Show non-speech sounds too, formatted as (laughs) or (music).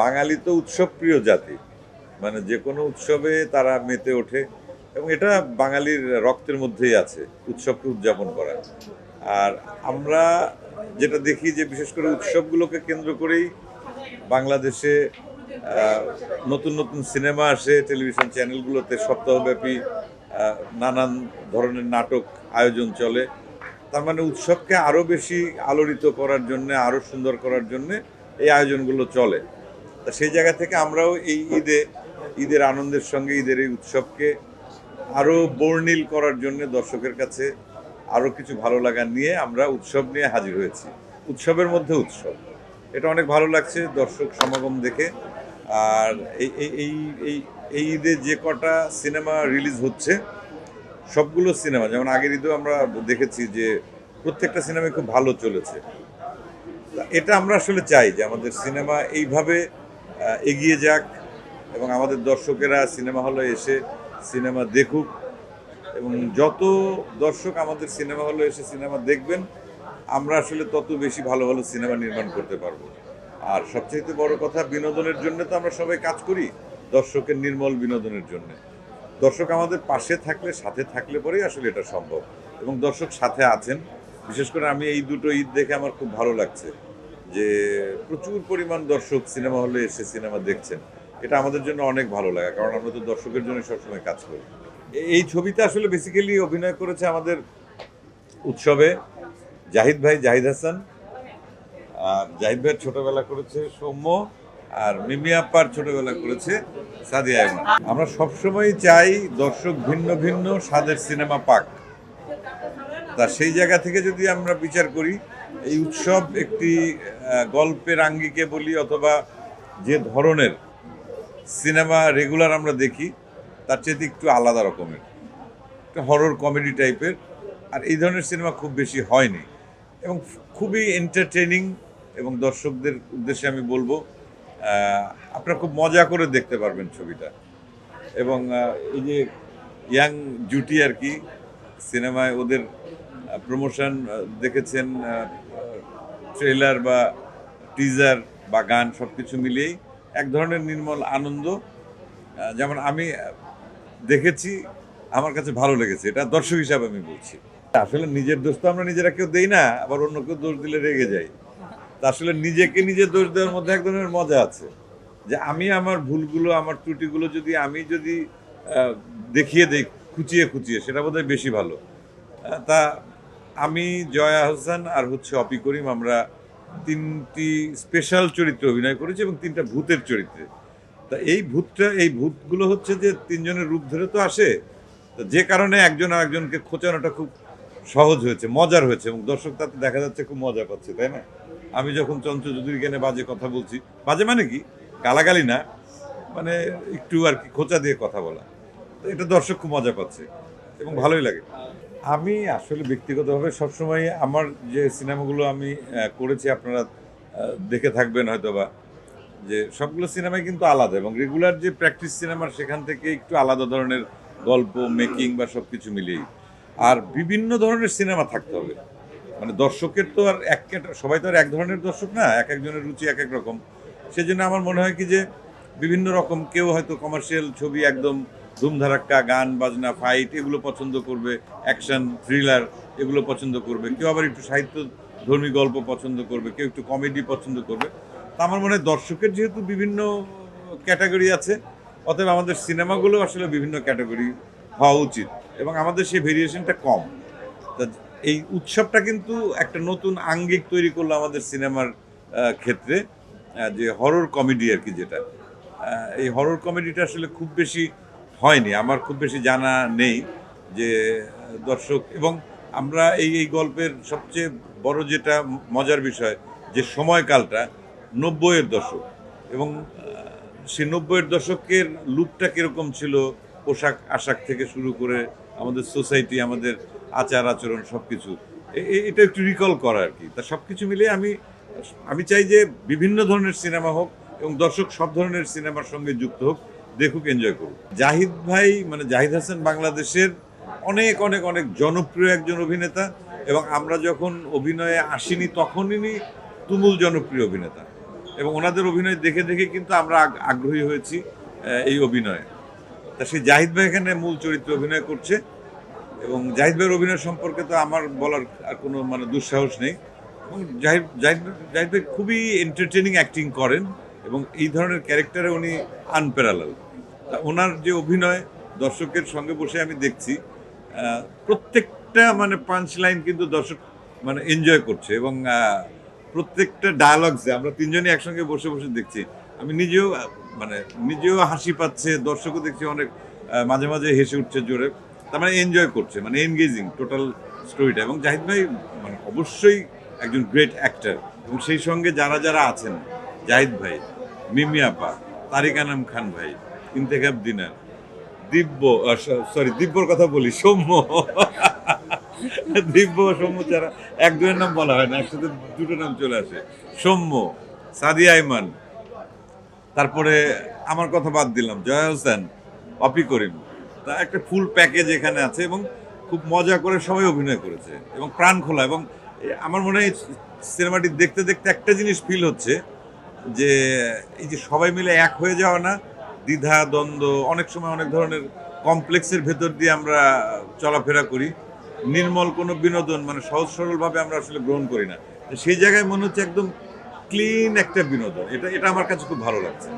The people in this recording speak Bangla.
বাঙালি তো উৎসবপ্রিয় জাতি। মানে যে কোনো উৎসবে তারা মেতে ওঠে এবং এটা বাঙালির রক্তের মধ্যেই আছে, উৎসবকে উদযাপন করা। আর আমরা যেটা দেখি যে বিশেষ করে উৎসবগুলোকে কেন্দ্র করেই বাংলাদেশে নতুন নতুন সিনেমা আসে, টেলিভিশন চ্যানেলগুলোতে সপ্তাহব্যাপী নানান ধরনের নাটক আয়োজন চলে। তার মানে উৎসবকে আরও বেশি আলোড়িত করার জন্যে আরও সুন্দর করার জন্যে এই আয়োজনগুলো চলে। তা সেই জায়গা থেকে আমরাও এই ঈদে, ঈদের আনন্দের সঙ্গে ঈদের এই উৎসবকে আরও বর্ণিল করার জন্য দর্শকের কাছে আরও কিছু ভালো লাগা নিয়ে আমরা উৎসব নিয়ে হাজির হয়েছি। উৎসবের মধ্যে উৎসব। এটা অনেক ভালো লাগছে দর্শক সমাগম দেখে। আর এই এই এই এই ঈদে যে কটা সিনেমা রিলিজ হচ্ছে, সবগুলো সিনেমা, যেমন আগের ঈদেও আমরা দেখেছি যে প্রত্যেকটা সিনেমাই খুব ভালো চলেছে। এটা আমরা আসলে চাই যে আমাদের সিনেমা এইভাবে এগিয়ে যাক এবং আমাদের দর্শকেরা সিনেমা হলে এসে সিনেমা দেখুক এবং যত দর্শক আমাদের সিনেমা হলে এসে সিনেমা দেখবেন, আমরা আসলে তত বেশি ভালো ভালো সিনেমা নির্মাণ করতে পারব। আর সবচেয়ে বড় কথা, বিনোদনের জন্য তো আমরা সবাই কাজ করি, দর্শকের নির্মল বিনোদনের জন্য। দর্শক আমাদের পাশে থাকলে, সাথে থাকলে পরেই আসলে এটা সম্ভব এবং দর্শক সাথে আছেন। বিশেষ করে আমি এই দুটো ঈদ দেখে আমার খুব ভালো লাগছে। যে প্রচুর পরিমাণ দর্শক সিনেমা হলে এসে সিনেমা দেখছেন, এটা আমাদের জন্য অনেক ভালো লাগে, কারণ আমরা তো দর্শকের জন্য সবসময় কাজ করি। এই ছবিতে আসলে বেসিক্যালি অভিনয় করেছে আমাদের উৎসবে জাহিদ ভাই, জাহিদ হাসান। আর জাহিদ ভাইয়ের ছোটবেলা করেছে সৌম্য, আর মিমি আপ্পার ছোটবেলা করেছে সাদিয়া ইমন আমরা সবসময় চাই দর্শক ভিন্ন ভিন্ন স্বাদের সিনেমা পাক। তা সেই জায়গা থেকে যদি আমরা বিচার করি, এই উৎসব একটি গল্পের আঙ্গিকে বলি অথবা যে ধরনের সিনেমা রেগুলার আমরা দেখি, তার চেয়ে একটু আলাদা রকমের। একটা হরর কমেডি টাইপের আর এই ধরনের সিনেমা খুব বেশি হয়নি। এবং খুবই এন্টারটেনিং এবং দর্শকদের উদ্দেশ্যে আমি বলব আপনারা খুব মজা করে দেখতে পারবেন ছবিটা। এবং এই যে ইয়াং জুটি আর কি, সিনেমায় ওদের প্রমোশন দেখেছেন ট্রেলার বা টিজার বা গান সব কিছু মিলিয়েই এক ধরনের নির্মল আনন্দ যেমন আমি দেখেছি, আমার কাছে ভালো লেগেছে, এটা দর্শক হিসাবে আমি বলছি। আসলে নিজের দোষ তো আমরা নিজেরা কেউ দেই না, আবার অন্য কেউ দোষ দিলে রেগে যাই। তা আসলে নিজেকে নিজে দোষ দেওয়ার মধ্যে এক ধরনের মজা আছে, যে আমি আমার ভুলগুলো, আমার ত্রুটিগুলো যদি আমি যদি দেখিয়ে দেই, খুচিয়ে খুচিয়ে, সেটা বোধহয় বেশি ভালো। তা আমি জয়া হোসেন আর হচ্ছে অপি করিম আমরা তিনটি স্পেশাল চরিত্রে অভিনয় করেছি এবং তিনটা ভূতের চরিত্রে। তা এই ভূতটা, এই ভূতগুলো হচ্ছে যে তিনজনের রূপ ধরে তো আসে, তো যে কারণে একজন আরেকজনকে খোঁচানোটা খুব সহজ হয়েছে, মজার হয়েছে এবং দর্শক তাতে দেখা যাচ্ছে খুব মজা পাচ্ছে, তাই না? আমি যখন চৌধুরীকে নিয়ে বাজে কথা বলছি, বাজে মানে কি? গালাগালি না মানে একটু আর কি খোঁচা দিয়ে কথা বলা। এটা দর্শক খুব মজা পাচ্ছে এবং ভালোই লাগে। আমি আসলে ব্যক্তিগতভাবে সবসময় আমার যে সিনেমাগুলো আমি করেছি, আপনারা দেখে থাকবেন হয়তো বা যে সবগুলো সিনেমাই কিন্তু আলাদা এবং রেগুলার যে প্র্যাকটিস সিনেমার সেখান থেকে একটু আলাদা ধরনের গল্প মেকিং বা সব কিছু মিলিয়েই। আর বিভিন্ন ধরনের সিনেমা থাকতে হবে। মানে দর্শকের তো আর এক সবাই তো আর এক ধরনের দর্শক না, এক একজনের রুচি এক এক রকম। সেজন্য আমার মনে হয় কি যে বিভিন্ন রকম, কেউ হয়তো কমার্শিয়াল ছবি একদম ধুমধারাক্কা, গান, বাজনা ফাইট এগুলো পছন্দ করবে অ্যাকশন থ্রিলার এগুলো পছন্দ করবে। কেউ আবার একটু সাহিত্য ধর্মী গল্প পছন্দ করবে, কেউ একটু কমেডি পছন্দ করবে। তা আমার মনে হয় দর্শকের যেহেতু বিভিন্ন ক্যাটাগরি আছে, অতএব আমাদের সিনেমাগুলো আসলে বিভিন্ন ক্যাটাগরি হওয়া উচিত এবং আমাদের সেই ভেরিয়েশনটা কম। তা এই উৎসবটা কিন্তু একটা নতুন আঙ্গিক তৈরি করল আমাদের সিনেমার ক্ষেত্রে যে হরর কমেডি আর কি যেটা। এই হরর কমেডিটা আসলে খুব বেশি হয়নি, আমার খুব বেশি জানা নেই যে, দর্শক এবং আমরা এই এই গল্পের সবচেয়ে বড় যেটা মজার বিষয় যে সময়কালটা নব্বইয়ের দশক এবং সে নব্বইয়ের দশকের লুকটা কীরকম ছিল, পোশাক আশাক থেকে শুরু করে আমাদের সোসাইটি, আমাদের আচার আচরণ সব কিছু এটা একটু রিকল করা আর কি। তা সব কিছু মিলে আমি আমি চাই যে বিভিন্ন ধরনের সিনেমা হোক এবং দর্শক সব ধরনের সিনেমার সঙ্গে যুক্ত হোক। দেখুক এনজয় করুক। জাহিদ ভাই মানে জাহিদ হাসান বাংলাদেশের অনেক অনেক অনেক জনপ্রিয় একজন অভিনেতা এবং আমরা যখন অভিনয়ে আসিনি তখনই তুমুল জনপ্রিয় অভিনেতা। এবং ওনাদের অভিনয় দেখে দেখে কিন্তু আমরা আগ্রহী হয়েছি এই অভিনয়ে। তা সেই জাহিদ ভাই এখানে মূল চরিত্রে অভিনয় করছে এবং জাহিদ ভাইয়ের অভিনয় সম্পর্কে তো আমার বলার আর কোনো মানে দুঃসাহস নেই। এবং জাহিদ জাহিদ জাহিদ ভাই খুবই এন্টারটেনিং অ্যাক্টিং করেন। এবং এই ধরনের ক্যারেক্টারে উনি আনপ্যারালাল। ওনার যে অভিনয়, দর্শকের সঙ্গে বসে আমি দেখছি প্রত্যেকটা মানে পাঞ্চ লাইন কিন্তু দর্শক মানে এনজয় করছে এবং প্রত্যেকটা ডায়ালগসে আমরা তিনজনই একসঙ্গে বসে বসে দেখছি। আমি নিজেও মানে নিজেও হাসি পাচ্ছে, দর্শকও দেখছি অনেক মাঝে মাঝে হেসে উঠছে জোরে। তার মানে এনজয় করছে মানে এনগেজিং টোটাল স্টোরিটা এবং জাহিদ ভাই মানে অবশ্যই একজন গ্রেট অ্যাক্টার এবং সেই সঙ্গে যারা যারা আছেন, জাহিদ ভাই মিমি আপা, তারিক আনাম খান ভাই, ইন্তেখাব দিনার। দিব্য সরি দিব্যর কথা বলি, সৌম্য। (laughs) দিব্য, সৌম্য ছাড়া এক দুয়ের নাম বলা হয় না, একসাথে দুটো নাম চলে আসে। সৌম্য, সাদিয়া আইমান। তারপরে আমার কথা বাদ দিলাম, জয়া হোসেন, অপি করিম। তা একটা ফুল প্যাকেজ এখানে আছে এবং খুব মজা করে সবাই অভিনয় করেছে এবং প্রাণ খোলা এবং আমার মনে হয় সিনেমাটি দেখতে দেখতে একটা জিনিস ফিল হচ্ছে যে এই যে সবাই মিলে এক হয়ে যাওয়া না, দ্বিধা, দ্বন্দ্ব, অনেক সময় অনেক ধরনের কমপ্লেক্সের ভেতর দিয়ে আমরা চলাফেরা করি। নির্মল কোনো বিনোদন মানে সহজ সরলভাবে আমরা আসলে গ্রহণ করি না। সেই জায়গায় মনে হচ্ছে একদম ক্লিন একটা বিনোদন। এটা এটা আমার কাছে খুব ভালো লাগছে।